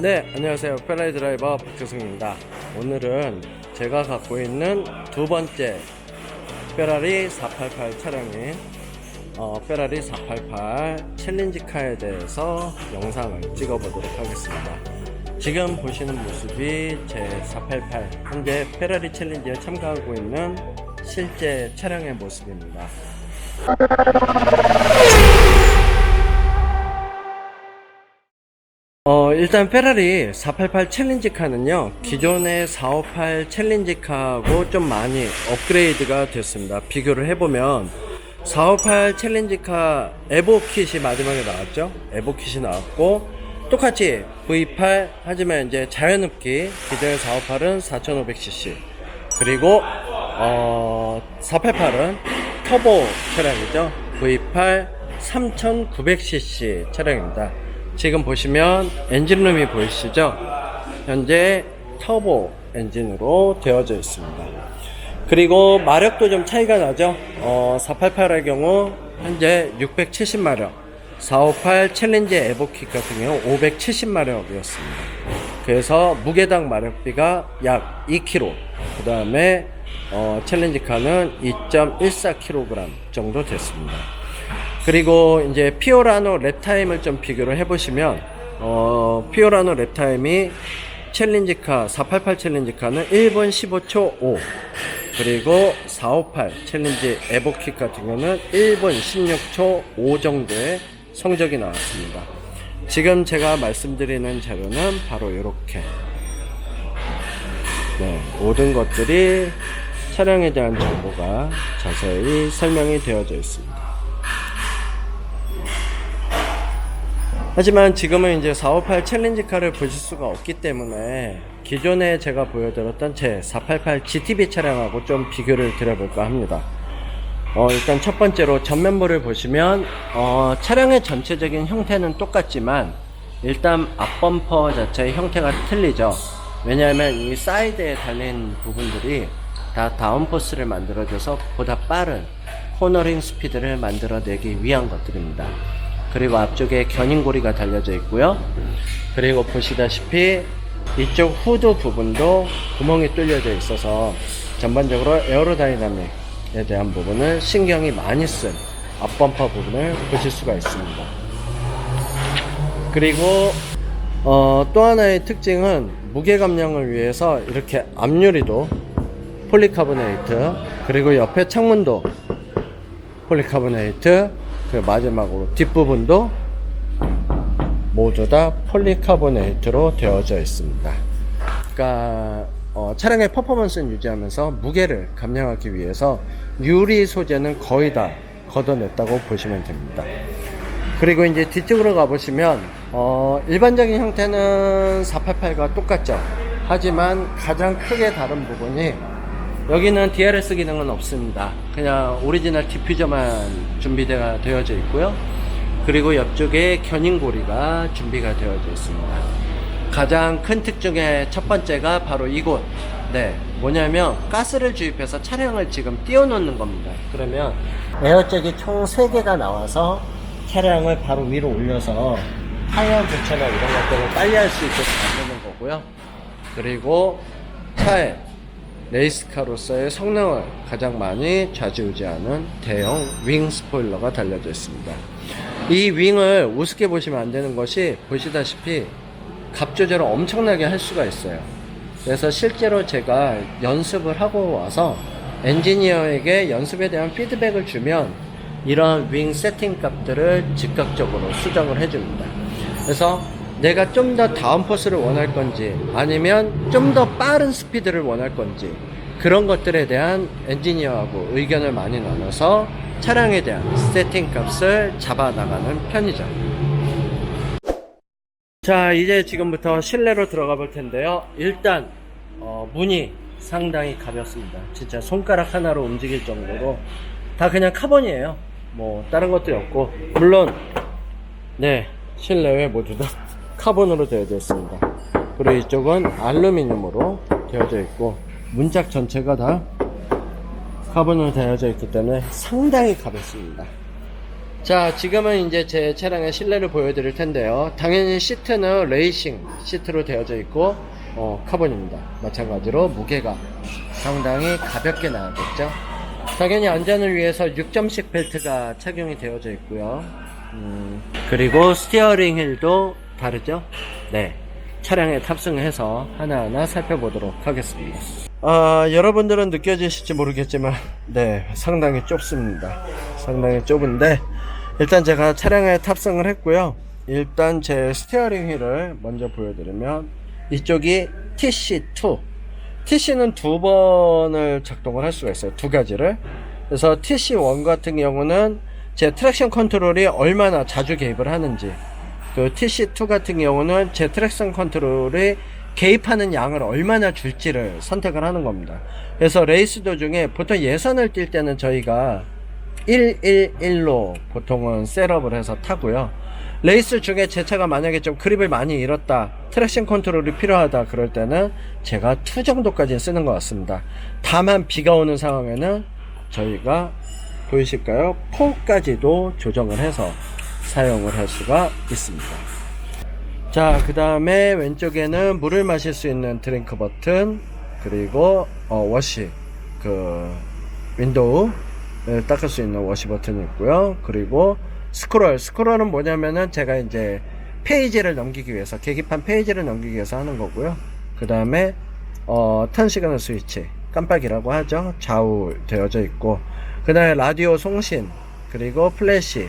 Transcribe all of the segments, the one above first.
네, 안녕하세요. 페라리 드라이버 박효승입니다. 오늘은 제가 갖고 있는 두 번째 페라리 488 차량인 어, 페라리 488 챌린지 카에 대해서 영상을 찍어보도록 하겠습니다. 지금 보시는 모습이 제 488 현재 페라리 챌린지에 참가하고 있는 실제 차량의 모습입니다. 어, 일단 페라리 488 챌린지 카는요, 기존의 458 챌린지 카하고 좀 많이 업그레이드가 됐습니다. 비교를 해보면, 458 챌린지 카 에보 킷이 마지막에 나왔죠? 에보 킷이 나왔고, 똑같이 V8, 하지만 이제 자연흡기, 기존의 458은 4500cc. 그리고, 어, 488은 터보 차량이죠? V8 3900cc 차량입니다. 지금 보시면 엔진룸이 보이시죠? 현재 터보 엔진으로 되어져 있습니다. 그리고 마력도 좀 차이가 나죠? 어, 488의 경우 현재 670마력, 458 챌린지 에보킥 같은 경우 570마력이었습니다. 그래서 무게당 마력비가 약 2kg, 그 다음에 어, 챌린지카는 2.14kg 정도 됐습니다. 그리고 이제 피오라노 랩타임을 좀 비교를 해보시면 어, 피오라노 랩타임이 챌린지카 488 챌린지카는 1분 15초 5 그리고 458 챌린지 에보킥 같은 경우는 1분 16초 5 정도의 성적이 나왔습니다. 지금 제가 말씀드리는 자료는 바로 이렇게 네, 모든 것들이 차량에 대한 정보가 자세히 설명이 되어져 있습니다. 하지만 지금은 이제 458 챌린지카를 보실 수가 없기 때문에 기존에 제가 보여드렸던 제 488 GTB 차량하고 좀 비교를 드려볼까 합니다. 어, 일단 첫 번째로 전면부를 보시면 어, 차량의 전체적인 형태는 똑같지만 일단 앞범퍼 자체의 형태가 틀리죠. 왜냐하면 이 사이드에 달린 부분들이 다 다운포스를 만들어줘서 보다 빠른 코너링 스피드를 만들어내기 위한 것들입니다. 그리고 앞쪽에 견인고리가 달려져 있고요. 그리고 보시다시피 이쪽 후드 부분도 구멍이 뚫려져 있어서 전반적으로 에어로다이나믹에 대한 부분을 신경이 많이 쓴 앞범퍼 부분을 보실 수가 있습니다. 그리고 어, 또 하나의 특징은 무게 감량을 위해서 이렇게 앞유리도 폴리카보네이트 그리고 옆에 창문도 폴리카보네이트 그 마지막으로 뒷부분도 모두 다 폴리카보네이트로 되어져 있습니다. 그러니까 어, 차량의 퍼포먼스를 유지하면서 무게를 감량하기 위해서 유리 소재는 거의 다 걷어냈다고 보시면 됩니다. 그리고 이제 뒤쪽으로 가보시면 어, 일반적인 형태는 488과 똑같죠. 하지만 가장 크게 다른 부분이 여기는 DRS 기능은 없습니다. 그냥 오리지널 디퓨저만 준비가 되어져 있고요. 그리고 옆쪽에 견인고리가 준비가 되어져 있습니다. 가장 큰 특징의 첫 번째가 바로 이곳. 네, 뭐냐면 가스를 주입해서 차량을 지금 띄워놓는 겁니다. 그러면 에어잭이 총 3개가 나와서 차량을 바로 위로 올려서 하얀 부처나 이런 것들을 빨리 할 수 있도록 만드는 거고요. 그리고 차에 레이스카로서의 성능을 가장 많이 좌지우지하는 대형 윙 스포일러가 달려져 있습니다. 이 윙을 우습게 보시면 안 되는 것이 보시다시피 값 조절을 엄청나게 할 수가 있어요. 그래서 실제로 제가 연습을 하고 와서 엔지니어에게 연습에 대한 피드백을 주면 이런 윙 세팅 값들을 즉각적으로 수정을 해줍니다. 그래서 내가 좀 더 다운 포스를 원할 건지 아니면 좀 더 빠른 스피드를 원할 건지 그런 것들에 대한 엔지니어하고 의견을 많이 나눠서 차량에 대한 세팅 값을 잡아 나가는 편이죠. 자, 이제 지금부터 실내로 들어가 볼 텐데요. 일단 어, 문이 상당히 가볍습니다. 진짜 손가락 하나로 움직일 정도로 다 그냥 카본이에요. 뭐 다른 것도 없고 물론 네 실내외 모두 다 카본으로 되어져 있습니다. 그리고 이쪽은 알루미늄으로 되어져 있고 문짝 전체가 다 카본으로 되어져 있기 때문에 상당히 가볍습니다. 자, 지금은 이제 제 차량의 실내를 보여드릴 텐데요. 당연히 시트는 레이싱 시트로 되어져 있고, 어, 카본입니다. 마찬가지로 무게가 상당히 가볍게 나왔겠죠. 당연히 안전을 위해서 6점씩 벨트가 착용이 되어져 있고요. 음, 그리고 스티어링 휠도 다르죠? 네. 차량에 탑승해서 하나하나 살펴보도록 하겠습니다. 아, 여러분들은 느껴지실지 모르겠지만, 네, 상당히 좁습니다. 상당히 좁은데, 일단 제가 차량에 탑승을 했고요. 일단 제 스티어링 휠을 먼저 보여드리면, 이쪽이 TC2. TC는 두 번을 작동을 할 수가 있어요. 두 가지를. 그래서 TC1 같은 경우는 제 트랙션 컨트롤이 얼마나 자주 개입을 하는지, 그 TC2 같은 경우는 제 트랙션 컨트롤이 개입하는 양을 얼마나 줄지를 선택을 하는 겁니다. 그래서 레이스 도중에 보통 예선을 뛸 때는 저희가 111로 보통은 셋업을 해서 타고요. 레이스 중에 제 차가 만약에 좀 그립을 많이 잃었다, 트랙션 컨트롤이 필요하다 그럴 때는 제가 2 정도까지 쓰는 것 같습니다. 다만 비가 오는 상황에는 저희가 보이실까요? 4까지도 조정을 해서 사용을 할 수가 있습니다. 자, 그 다음에 왼쪽에는 물을 마실 수 있는 드링크 버튼, 그리고, 어, 워시, 그, 윈도우를 닦을 수 있는 워시 버튼이 있고요. 그리고 스크롤, 스크롤은 뭐냐면은 제가 이제 페이지를 넘기기 위해서, 계기판 페이지를 넘기기 위해서 하는 거고요. 그 다음에, 어, 턴 시그널 스위치, 깜빡이라고 하죠. 좌우 되어져 있고, 그 다음에 라디오 송신, 그리고 플래시,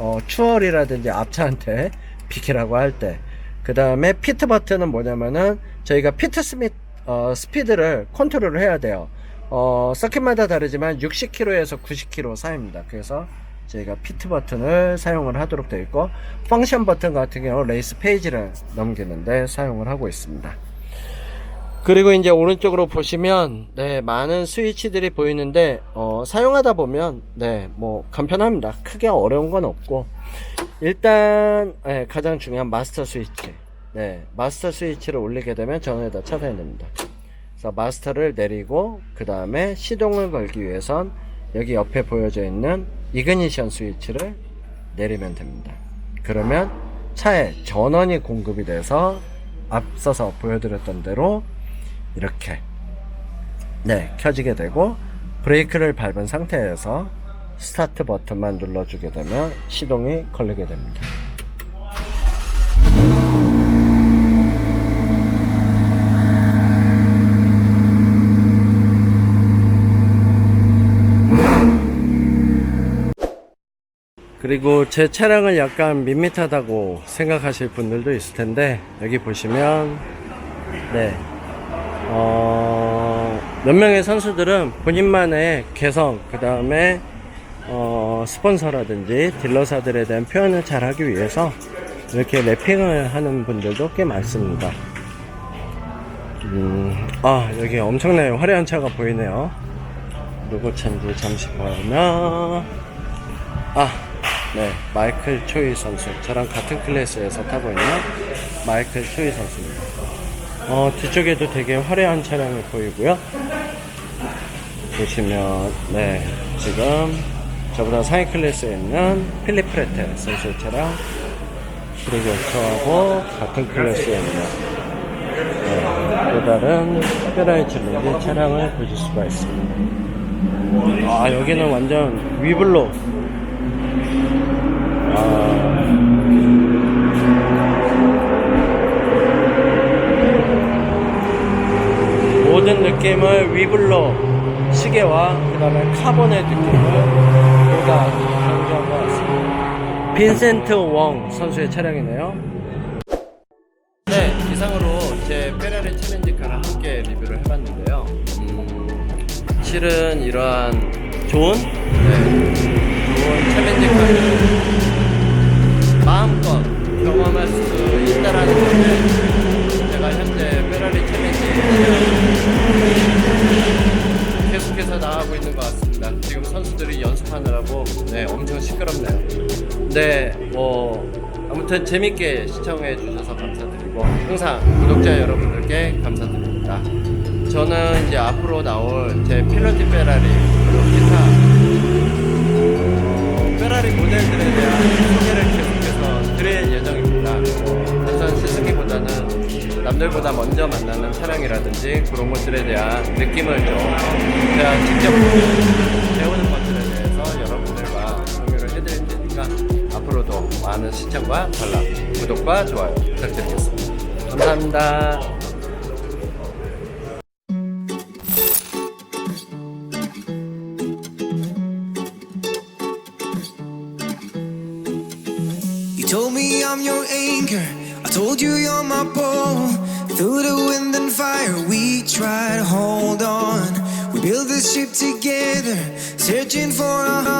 어, 추월이라든지 앞차한테 비키라고 할 때, 그 다음에 피트 버튼은 뭐냐면은 저희가 피트 스미, 어, 스피드를 컨트롤을 해야 돼요. 어, 서킷마다 다르지만 60km에서 90km 사이입니다. 그래서 저희가 피트 버튼을 사용을 하도록 되어 있고, 펑션 버튼 같은 경우 레이스 페이지를 넘기는데 사용을 하고 있습니다. 그리고 이제 오른쪽으로 보시면 네 많은 스위치들이 보이는데 어, 사용하다 보면 네뭐 간편합니다. 크게 어려운 건 없고. 일단 네, 가장 중요한 마스터 스위치. 네 마스터 스위치를 올리게 되면 전원에다 찾아야 됩니다. 그래서 마스터를 내리고 그 다음에 시동을 걸기 위해선 여기 옆에 보여져 있는 이그니션 스위치를 내리면 됩니다. 그러면 차에 전원이 공급이 돼서 앞서서 보여드렸던 대로 이렇게 네 켜지게 되고 브레이크를 밟은 상태에서 스타트 버튼만 눌러주게 되면 시동이 걸리게 됩니다. 그리고 제 차량을 약간 밋밋하다고 생각하실 분들도 있을 텐데 여기 보시면 네 어, 몇 명의 선수들은 본인만의 개성, 그 다음에, 어, 스폰서라든지 딜러사들에 대한 표현을 잘 하기 위해서 이렇게 랩핑을 하는 분들도 꽤 많습니다. 음, 아, 여기 엄청나게 화려한 차가 보이네요. 누구 차인지 잠시 보면, 아, 네, 마이클 초이 선수. 저랑 같은 클래스에서 타고 있는 마이클 초이 선수입니다. 어, 뒤쪽에도 되게 화려한 차량이 보이고요. 보시면, 네, 지금 저보다 상위 클래스에 있는 필립 프레테 선수의 차량, 그리고 저하고 같은 클래스에 있는 네, 또 다른 페라리 챌린지 차량을 보실 수가 있습니다. 아, 여기는 완전 위블로. 아, 느낌을 위블로 시계와 그 다음에 카본의 느낌을 모두 강조한 것 같습니다. 빈센트 웡 선수의 차량이네요. 네, 이상으로 제 페라리 챌린지카를 함께 리뷰를 해봤는데요. 음, 실은 이러한 좋은, 네, 좋은 챌린지카를 마음껏 경험할 수 있다라는 것을 제가 현재 페라리 챌린지 계속해서 나가고 있는 것 같습니다. 지금 선수들이 연습하느라고 네 엄청 시끄럽네요. 네, 뭐 아무튼 재밌게 시청해 주셔서 감사드리고 항상 구독자 여러분들께 감사드립니다. 저는 이제 앞으로 나올 제 필로티 페라리 그리고 기타 어, 페라리 모델들에 대한 소개를 계속해서 드릴 예정입니다. 뭐 단순 시승기보다는 남들보다 먼저 만나는 차량이라든지 그런 것들에 대한 느낌을 좀 제가 직접 배우는 것들에 대해서 여러분들과 공유를 해드릴 테니까 앞으로도 많은 시청과 관람, 구독과 좋아요 부탁드리겠습니다. 감사합니다. Anchor. Told you you're my pole. Through the wind and fire, we try to hold on. We build this ship together, searching for a